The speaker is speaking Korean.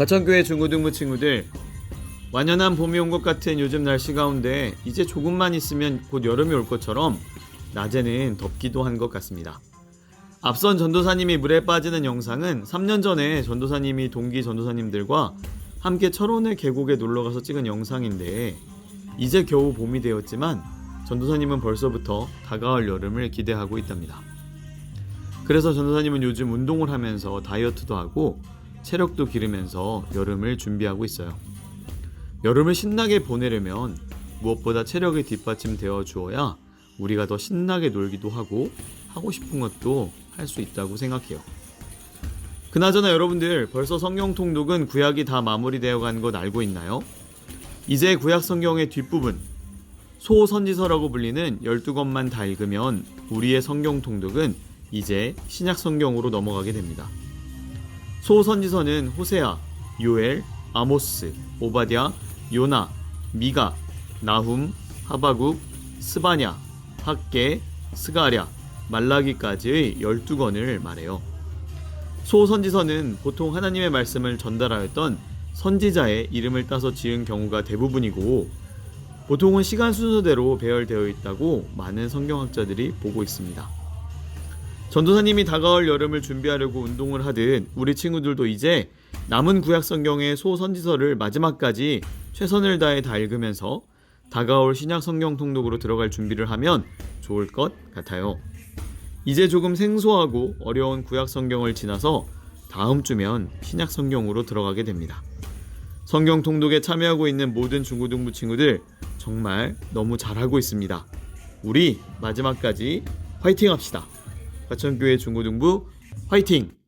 과천교회 중고등부 친구들 완연한 봄이 온 것 같은 요즘 날씨 가운데 이제 조금만 있으면 곧 여름이 올 것처럼 낮에는 덥기도 한 것 같습니다. 앞선 전도사님이 물에 빠지는 영상은 3년 전에 전도사님이 동기 전도사님들과 함께 철원의 계곡에 놀러 가서 찍은 영상인데 이제 겨우 봄이 되었지만 전도사님은 벌써부터 다가올 여름을 기대하고 있답니다. 그래서 전도사님은 요즘 운동을 하면서 다이어트도 하고 체력도 기르면서 여름을 준비하고 있어요. 여름을 신나게 보내려면 무엇보다 체력이 뒷받침되어 주어야 우리가 더 신나게 놀기도 하고 하고 싶은 것도 할 수 있다고 생각해요. 그나저나 여러분들 벌써 성경 통독은 구약이 다 마무리되어 간 것 알고 있나요? 이제 구약 성경의 뒷부분 소선지서라고 불리는 12권만 다 읽으면 우리의 성경 통독은 이제 신약 성경으로 넘어가게 됩니다. 소선지서는 호세아, 요엘, 아모스, 오바댜, 요나, 미가, 나훔, 하바국, 스바냐, 학계, 스가랴, 말라기까지의 12권을 말해요. 소선지서는 보통 하나님의 말씀을 전달하였던 선지자의 이름을 따서 지은 경우가 대부분이고 보통은 시간 순서대로 배열되어 있다고 많은 성경학자들이 보고 있습니다. 전도사님이 다가올 여름을 준비하려고 운동을 하듯 우리 친구들도 이제 남은 구약 성경의 소선지서를 마지막까지 최선을 다해 다 읽으면서 다가올 신약 성경 통독으로 들어갈 준비를 하면 좋을 것 같아요. 이제 조금 생소하고 어려운 구약 성경을 지나서 다음 주면 신약 성경으로 들어가게 됩니다. 성경 통독에 참여하고 있는 모든 중고등부 친구들 정말 너무 잘하고 있습니다. 우리 마지막까지 화이팅 합시다. 과천교회 중고등부 화이팅!